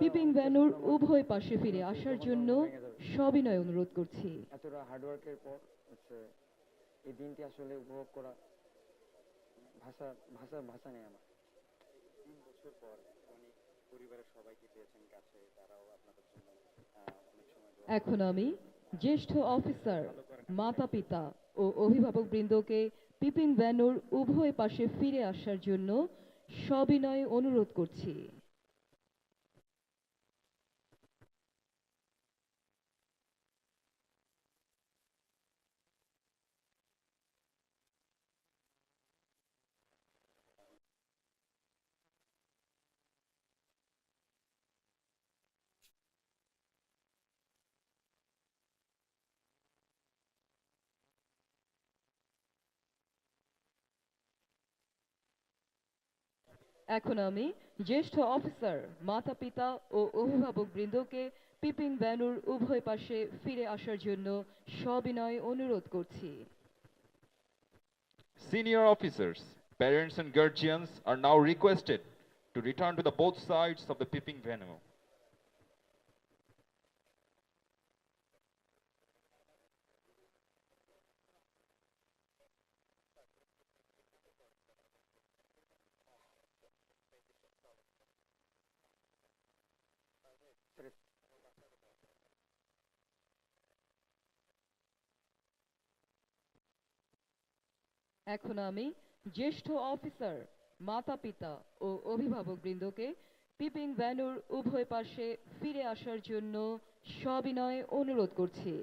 Piping ভ্যানুর উভয় পাশে ফিরে আসার জন্য সবিনয় অনুরোধ করছি। এতটা হার্ডওয়ার্কের পর হচ্ছে এই দিনটি আসলে উপভোগ করা ভাষা ভাষা ভাষা নেই আমার। তিন বছর পর উনি পরিবারের সবাইকে পেয়েছেন কাছে তারাও আপনাদের জন্য এখন আমি জ্যেষ্ঠ অফিসার মাতা পিতা ও অভিভাবক বৃন্দকে পিপিং ভ্যানুর উভয় পাশে ফিরে আসার জন্য সবিনয় অনুরোধ করছি। এখন আমি জ্যেষ্ঠ অফিসার মাতা পিতা ও অভিভাবক বৃন্দকে পিপিং ভ্যানুর উভয় পাশে ফিরে আসার জন্য সবিনয় অনুরোধ করছি Senior officers, parents and guardians are now requested to return to the both sides of the peeping venue. এখন আমি জ্যেষ্ঠ অফিসার মাতা পিতা ও অভিভাবক বৃন্দকে পিপিং ভ্যানুর উভয় পাশে ফিরে আসার জন্য সবিনয় অনুরোধ করছি।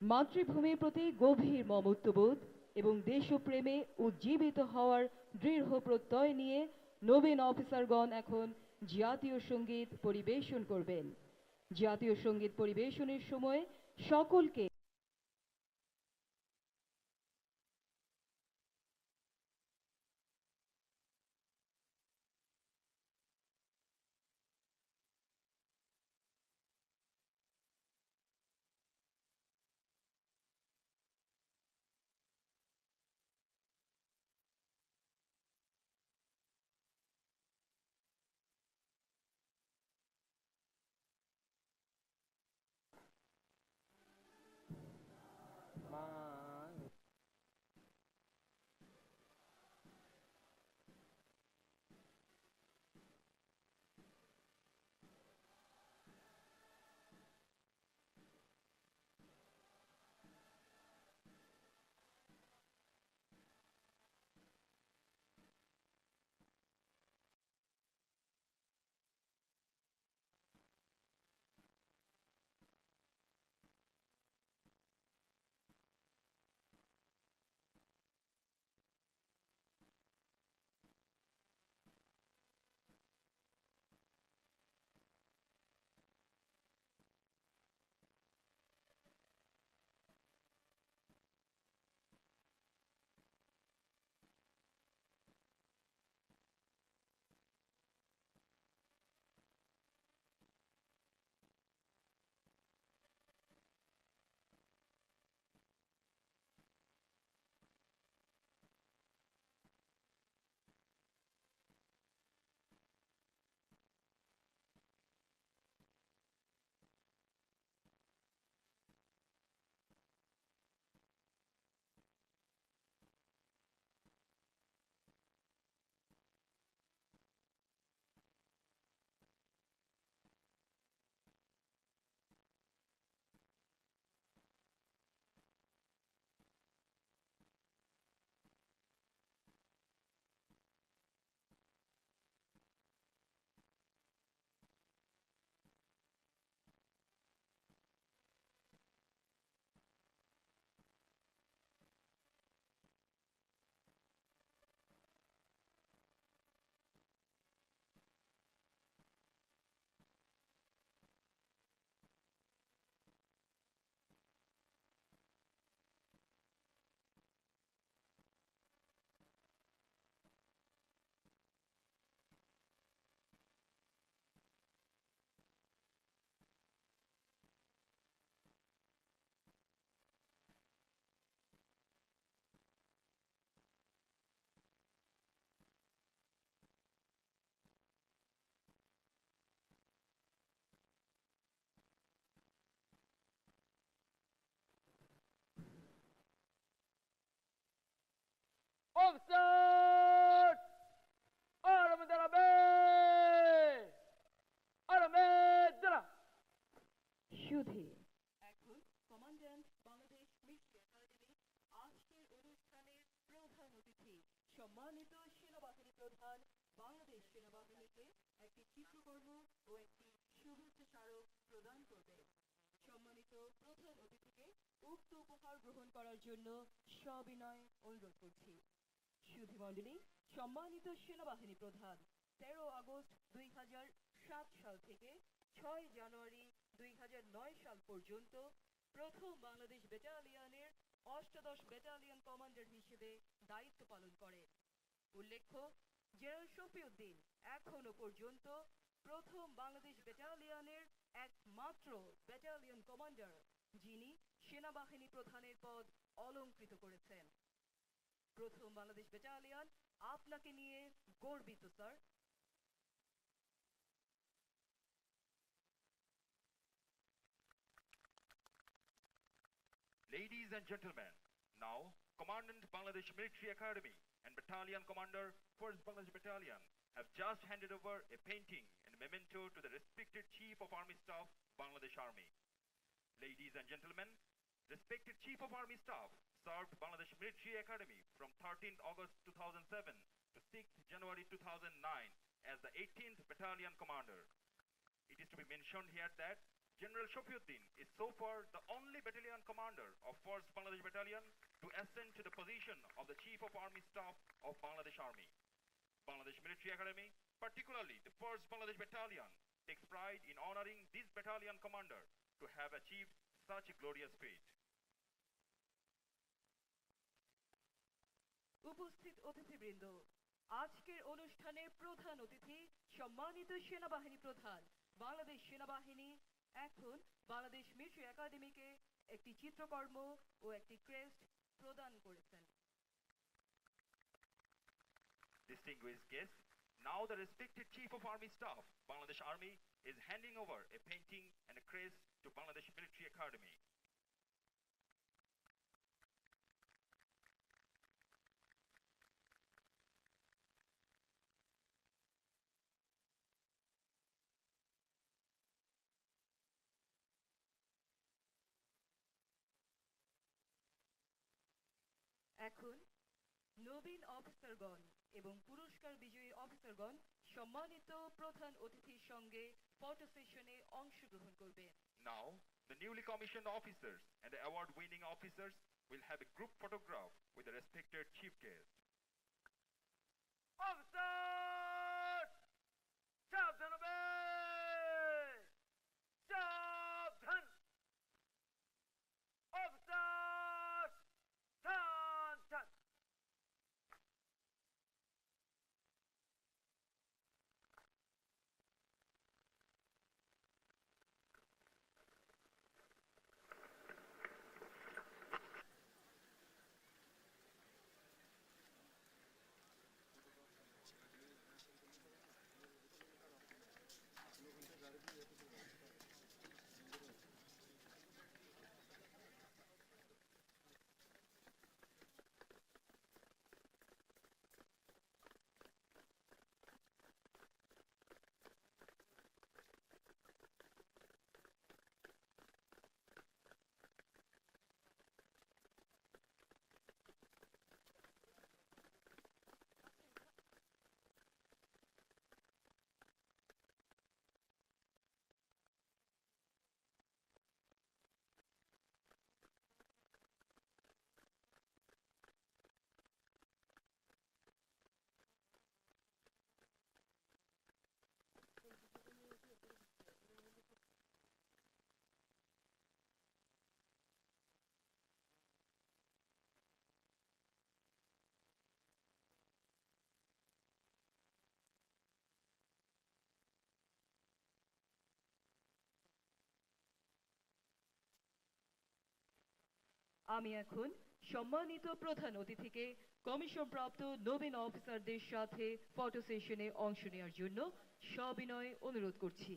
মাতৃভূমির প্রতি গভীর মমত্ববোধ এবং দেশপ্রেমে উজ্জীবিত হওয়ার দৃঢ় প্রত্যয় নিয়ে নবীন অফিসারগণ এখন জাতীয় সংগীত পরিবেশন করবেন। জাতীয় সংগীত পরিবেশনের সময় সকলকে Officer! Arme de la B! Arme সুধী এখন কমান্ড্যান্ট বাংলাদেশ মিলিটারি একাডেমি আজকের অনুষ্ঠানের প্রধান অতিথি সম্মানিত সেনাবাহিনী প্রধান বাংলাদেশ সেনাবাহিনীকে একটি চিত্রকর্ম ও একটি শুভেচ্ছা স্মারক প্রদান করবে সম্মানিত প্রধান অতিথিকে উক্ত উপহার গ্রহণ করার জন্য সবিনয় অনুরোধ করছি সুধী মণ্ডলী, সম্মানিত সেনাবাহিনী প্রধান, তেরো আগস্ট দুই হাজার সাত সাল থেকে ছয় জানুয়ারি দুই হাজার নয় সাল পর্যন্ত প্রথম বাংলাদেশ অষ্টাদশ কমান্ডার হিসেবে দায়িত্ব পালন উল্লেখ্য, জেনারেল শফিউদ্দিন এখনও পর্যন্ত প্রথম বাংলাদেশ ব্যাটালিয়নের একমাত্র ব্যাটালিয়ন কমান্ডার, যিনি সেনাবাহিনী প্রধানের পদ অলংকৃত করেছেন। প্রথম বাংলাদেশ ব্যাটালিয়ন আপনাকে নিয়ে গর্বিত sir Ladies and gentlemen, now Commandant Bangladesh Military Academy and Battalion Commander 1st Bangladesh Battalion have just handed over a painting and memento to the respected Chief of Army Staff, Bangladesh Army. Ladies and gentlemen, respected Chief of Army Staff served Bangladesh Military Academy from 13th August 2007 to 6th January 2009 as the 18th Battalion Commander. It is to be mentioned here that General Shofiuddin is so far the only battalion commander of 1st Bangladesh Battalion to ascend to the position of the Chief of Army Staff of Bangladesh Army. Bangladesh Military Academy, particularly the 1st Bangladesh Battalion, takes pride in honoring this battalion commander to have achieved such a glorious feat. উপস্থিত অতিথিবৃন্দ আজকের অনুষ্ঠানে প্রধান অতিথি সম্মানিত সেনাবাহিনী প্রধান বাংলাদেশ সেনাবাহিনী এখন বাংলাদেশ মিলিটারি একাডেমিকে একটি চিত্রকর্ম ও একটি ক্রেস্ট প্রদান করেছেন Distinguished guests, now the respected Chief of Army Staff, Bangladesh Army, is handing over a painting and a crest to Bangladesh Military Academy. এখন নবীন অফিসারগণ এবং পুরস্কার বিজয়ী অফিসারগণ সম্মানিত প্রধান অতিথির সঙ্গে ফটো সেশনে অংশগ্রহণ করবে Now, the newly commissioned officers and the award-winning officers will have a group photograph with the respected chief guest. আমি এখন সম্মানিত প্রধান অতিথিকে কমিশনপ্রাপ্ত নবীন অফিসারদের সাথে ফটো সেশনে অংশ নেওয়ার জন্য সবিনয় অনুরোধ করছি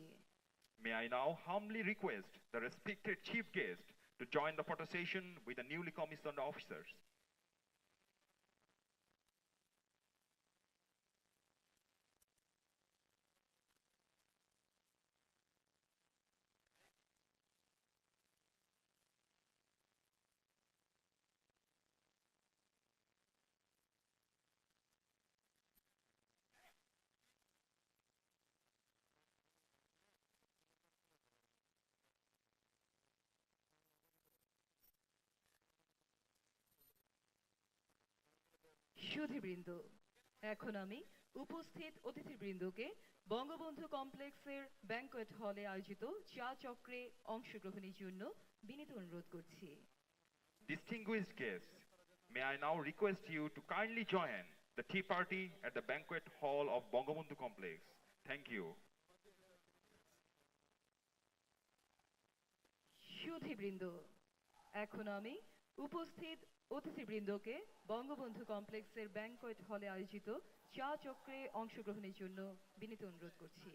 May I now humbly request the respected chief guest to join the photo session with the newly commissioned officers. অতিথিবৃন্দ এখন আমি উপস্থিত অতিথিবৃন্দকে বঙ্গবন্ধু কমপ্লেক্সের ব্যাংকোয়েট হলে আয়োজিত চা চক্রে অংশগ্রহণের জন্য বিনীত অনুরোধ করছি। Distinguish guest may I now request you to kindly join the tea party at the banquet hall of Bangabandhu complex thank you সুধীবৃন্দ এখন আমি উপস্থিত অতিথিবৃন্দকে বঙ্গবন্ধু কমপ্লেক্সের ব্যাংকয়েট হলে আয়োজিত চা চক্রে অংশগ্রহণের জন্য বিনীত অনুরোধ করছি।